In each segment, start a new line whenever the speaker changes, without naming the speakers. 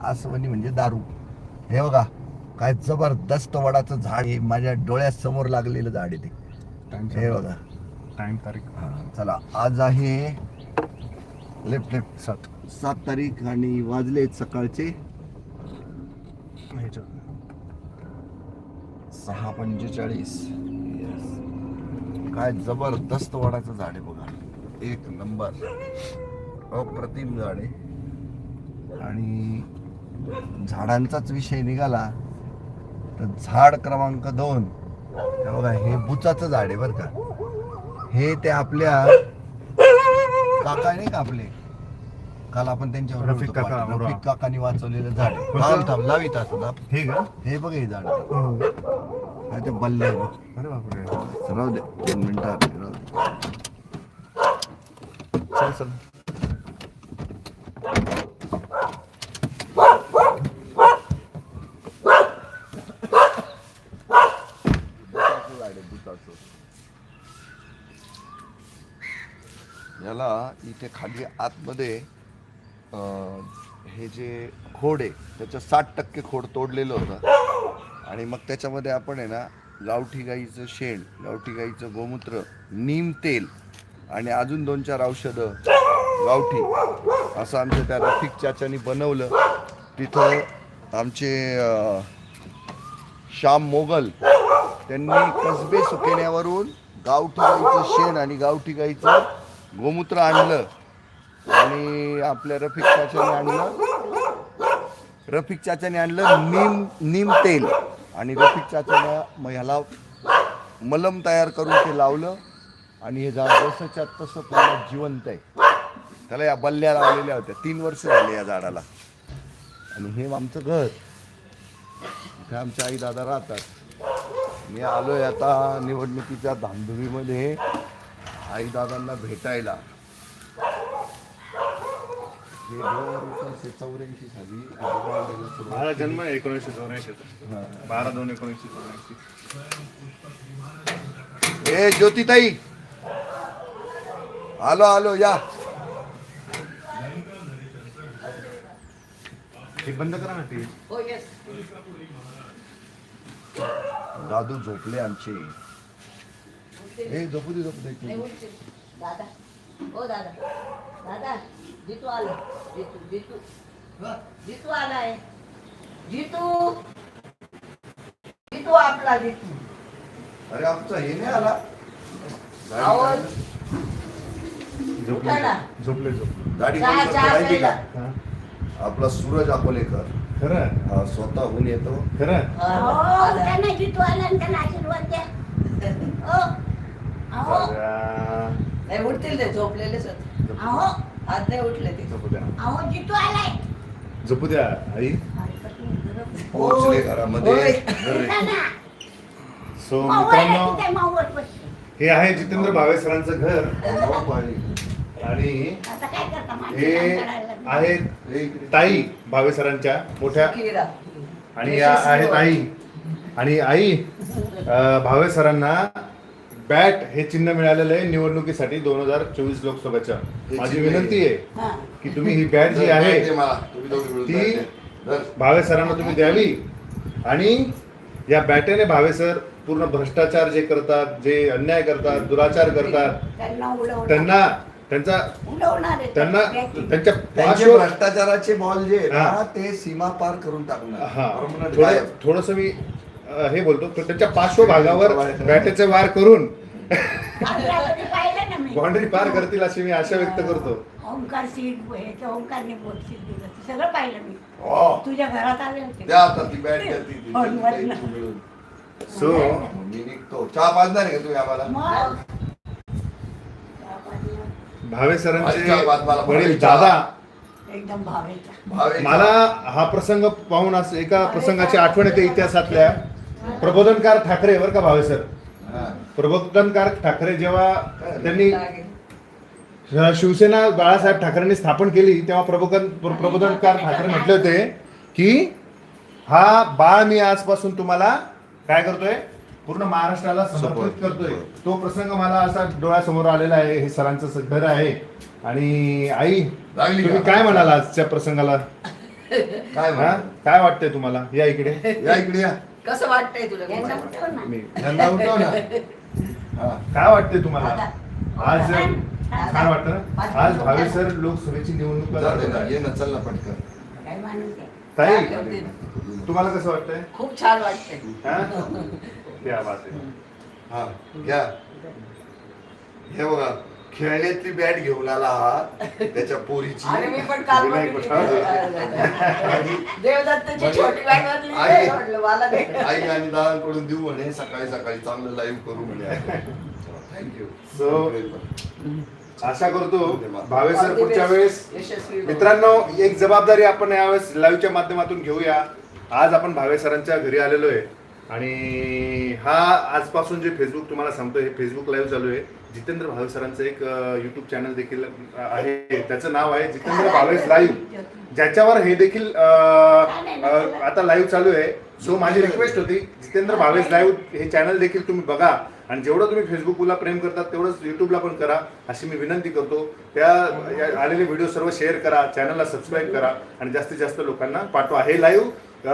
आसवणी म्हणजे दारू. हे बघा काय जबरदस्त वडाचं झाड आहे. माझ्या डोळ्यासमोर लागलेलं झाड आहे ते. हे बघा.
टाइम तारीख.
हा, चला आज आहे लेफ्ट लेफ्ट. सात. सात तारीख आणि वाजले सकाळचे. सहा पंचेचाळीस. काय जबरदस्त वडाचं झाड आहे बघा. एक नंबर. अप्रतिम झाड आहे. आणि झाडांचाच विषय निघाला तर झाड क्रमांक दोन हे बघा हे बुचाचं झाड आहे बरं का हे ते आपल्या काका नाही का आपले काल आपण त्यांच्यावर
रफिक
बोलतो
काका,
पाटील.
बरोबर.
रफिक काकांनी वाचवलेलं झाड आहे. थांब थांब लावित असं.
हे का
हे बघ हे झाड
हो.
हा ते बल्ले आहे बघ.
बापरे
राहू दे दोन मिनिटं आले, राहू दे
चल चल
याला इथे खाली आतमध्ये हे जे खोड आहे त्याचं साठ टक्के खोड तोडलेलं होतं. आणि मग त्याच्यामध्ये आपण आहे ना गावठी गाईचं शेण गावठी गाईचं गोमूत्र नीम तेल आणि अजून दोन चार औषधं गावठी असं आमच्या त्या रफिक चाच्यानी बनवलं. तिथं आमचे श्याम मोगल त्यांनी कसबे सुकेण्यावरून गावठी गाईचं शेण आणि गावठी गाईचं गोमूत्र आणलं आणि आपल्या रफिक चाच्याने आणलं. रफिक चाच्याने आणलं नीम नीम तेल. आणि रफिक चाच्यानं मग ह्याला मलम तयार करून ते लावलं. आणि हे झाड जसंच्या तसं पूर्ण जिवंत आहे. त्याला या बल्ल्या लावलेल्या होत्या. तीन वर्ष झाले या झाडाला. आणि हे आमचं घर. इथे आमच्या आई दादा राहतात. मी आलोय आता निवडणुकीच्या धामधुमीमध्ये. आई दादांना भेटायला. हे एकोणीसशे चौऱ्याऐंशी साली
माझा जन्म एकोणीसशे चौऱ्याऐंशी
हा.
बारा दोन एकोणीसशे चौऱ्याऐंशी.
ए ज्योतिताई! आलो आलो या.
हे बंद करा ना ते.
दादू झोपले आमचे. ए झोपू दे झोपू दे
दादा. ओ दादा. दादा जितू आला. जितू जितू. जितू आलाय. जितू. जितू आपला जितू.
अरे आमचा हे नाही आला.
आवाज
झोपले. झोपले झोपले.
गाडी
चहा
कोण
चहा
करतं माहिती
प्यायला.
का?
हा.
आपला सूरज अकोलेकर.
खरं.
हा, स्वतःहून येतो.
खरं.
आला.
त्यांना जितू आला आणि त्यांना आशीर्वाद द्या हो अहो
चला.
नाही उठतील ते झोपलेलेच होते.
अहो
आज नाही उठले ते.
झोपू द्या.
अहो जितू आलाय.
झोपू द्या आई.
पोहोचले घरामध्ये.
सो मित्रांनो. हे आहे जितेंद्र भावे सरांचं घर.
आली.
आणि हे. आहेत. ताई भावे सरांच्या मोठ्या. आणि या आहेत आई. आणि आई भावे सरांना बॅट हे चिन्ह मिळालेलं आहे निवडणुकीसाठी दोन हजार चोवीस लोकसभेच्या माझी. विनंती आहे
हा.
की तुम्ही ही बॅट जी आहे
दे मला. तुम्ही दोघे मिळून
ती-. भावे सरांना तुम्ही द्यावी आणि या बॅटेने भावे सर पूर्ण भ्रष्टाचार जे करतात जे अन्याय करतात दुराचार करतात
त्यांना उडवणार
त्यांना त्यांचा. त्यांना
त्याची-
त्यांच्या
भ्रष्टाचाराचे बॉल जे ते सीमा पार करून टाकणार
हा. थोडस मी हे बोलतो तर त्यांच्या पार्श्वभागावर बॅटेचे वार करून बाउंड्री पार करतील अशी मी आशा व्यक्त करतो.
ओंकार सीट हे ते ओंकारने बोट सीट दिलं ते सगळं पाहिलं मी. तुझ्या घरात आले होते.
ती ती- ती-.
सो
मी निघतो. चहा पाजणार आहे का तुम्ही आम्हाला?
भावे सरांचे वडील. दादा.
एकदम भावेचा
भावे.
मला हा प्रसंग पाहून असं एका प्रसंगाची आठवण येते इतिहासातल्या. प्रबोधनकार ठाकरे बरं का भावे सर. प्रबोधनकार ठाकरे जेव्हा त्यांनी शिवसेना बाळासाहेब ठाकरेंनी स्थापन केली तेव्हा प्रबोधन प्रबोधनकार ठाकरे म्हटले होते की हा बाळ मी आजपासून तुम्हाला काय करतोय? पूर्ण महाराष्ट्राला समर्पित. करतोय. तो प्रसंग मला असा डोळ्यासमोर आलेला आहे हे सरांचं घर आहे. आणि आई तुम्ही? काय म्हणाल आजच्या प्रसंगाला?
काय?
काय वाटतंय तुम्हाला? या इकडे.
या इकडे या.
कसं वाटतंय तुला?
यांना उठव ना.
मी
यांना उठव ना. हा.
काय वाटतंय तुम्हाला? आज
छान.
वाटतं ना? आज भावे सर लोकसभेची निवडणूक
जाऊ दे ना,
लढवत
ये
आहे.
ना चल ना पटकन.
काय माणूस आहे.
ताई तुम्हाला कसं वाटतंय?
खूप छान वाटतंय.
हा? क्या बात आहे.
हा घ्या. हे बघा खेळण्यातली बॅट घेऊन आला हा. त्याच्या पोरीची.
आणि मी पण काल
विनायक
बघितली.
आणि
देवदत्तची
म्हणजे
छोटी बॅग वाजली
आई-
म्हटलं मला दे.
आई आणि दादांकडून देऊ म्हणे सकाळी सकाळी चांगलं लाईव्ह करू म्हणे थँक्यू
So- आशा करतो भावे सर पुढच्या वेळेस
यशस्वी
मित्रांनो एक जबाबदारी आपण यावेळेस लाईव्हच्या माध्यमातून घेऊया. आज आपण भावे सरांच्या घरी आलेलो आहे. आणि हा आजपासून जे फेसबुक तुम्हाला सांगतो हे फेसबुक लाईव्ह चालू आहे. जितेंद्र भावे सरांचं एक युट्यूब चॅनल देखील आहे. त्याचं नाव आहे जितेंद्र भावेस लाईव्ह ज्याच्यावर हे देखील आता लाईव्ह चालू आहे. सो माझी रिक्वेस्ट होती जितेंद्र भावेस लाईव्ह हे चॅनल देखील तुम्ही बघा. आणि जेवढं तुम्ही फेसबुकला प्रेम करतात तेवढंच युट्यूबला पण करा. अशी मी विनंती करतो. त्या आलेले व्हिडिओ सर्व शेअर करा. चॅनलला सबस्क्राईब करा. आणि जास्तीत जास्त लोकांना पाठवा. हे लाईव्ह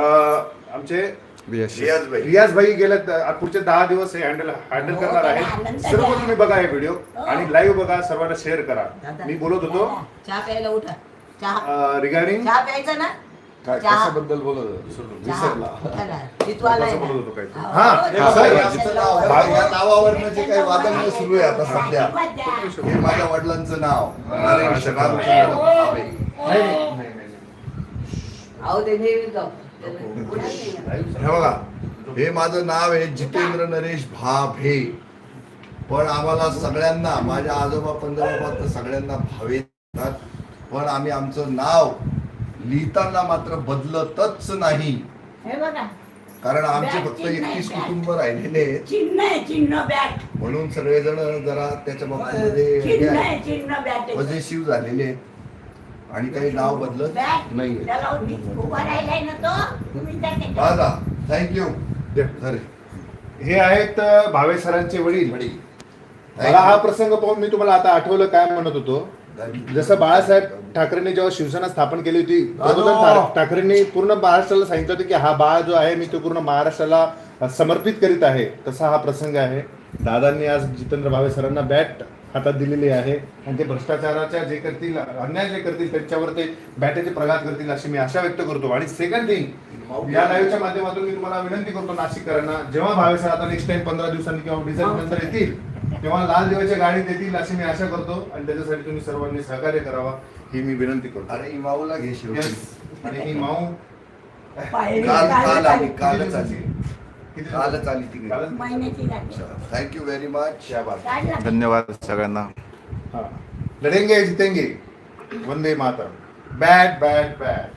आमचे
रियाज भाई.
रियाज भाई गेल्या पुढचे दहा दिवस हे हँडल हँडल करणार आहे सर्व तुम्ही बघा हे व्हिडिओ आणि लाईव्ह बघा सर्वांना शेअर करा. मी बोलत होतो
दादा, चहा प्यायला उठा. चहा.
रिगार्डिंग
चहा प्यायचा ना?
काय
चहा.
कशाबद्दल बोलत
चहा.
विसरला.
उठा ना. जितू आलाय
बोलत
ना.
होतो काय
हो.
हा
हा,
सर,
याचं नाव आहे. या नावावरनं जे काही वादंग सुरू आहे आता सध्या. हे माझ्या वडिलांचं नाव.
नाही, नाही, नाही, नाही.
अहो ते नेहमी जाऊ.
हे बघा हे माझं नाव आहे जितेंद्र नरेश भाभे. पण आम्हाला सगळ्यांना माझ्या आजोबा पंजोबा तर सगळ्यांना भावे. पण आम्ही आमचं नाव लिहिताना मात्र बदलतच नाही. कारण आमचे फक्त एकतीस कुटुंब राहिलेले म्हणून सगळेजण जरा त्याच्या बाबतीमध्ये पॉझिटिव्ह झालेले आहेत. आणि काही नाव बदलत नाही दादा थँक्यू
दे. हे आहेत भावे सरांचे वडील.
वडील.
मला हा प्रसंग पाहून मी तुम्हाला आता आठवलं काय म्हणत होतो. जसं बाळासाहेब ठाकरेंनी जेव्हा शिवसेना स्थापन केली होती ठाकरेंनी पूर्ण महाराष्ट्राला सांगितलं होतं की हा बाळ जो आहे मी तो पूर्ण महाराष्ट्राला समर्पित करीत आहे. तसा हा प्रसंग आहे. दादांनी आज जितेंद्र भावे सरांना बॅट हातात दिलेली आहे. आणि ते भ्रष्टाचाराच्या जे करतील अन्याय जे करतील त्यांच्यावर ते बॅटेचे प्रघात करतील अशी मी आशा व्यक्त करतो. आणि सेकंड थिंग या लाईव्हच्या माध्यमातून मी तुम्हाला विनंती करतो नाशिककरांना जेव्हा भावे सर आता नेक्स्ट टाइम पंधरा दिवसांनी किंवा डिझेल नंतर येतील तेव्हा लाल दिव्याच्या गाडीत येतील अशी मी आशा करतो. आणि त्याच्यासाठी तुम्ही सर्वांनी सहकार्य करावा ही मी विनंती करतो.
अरे इमाऊला घे.
आणि ही माऊ
काल काल कालच आली. कालच आली ती?
महिन्याची.
थँक्यू व्हेरी मच
काढला.
धन्यवाद सगळ्यांना.
हाँ. लड़ेंगे जीतेंगे. वंदे मातरम. बैट बैट बैट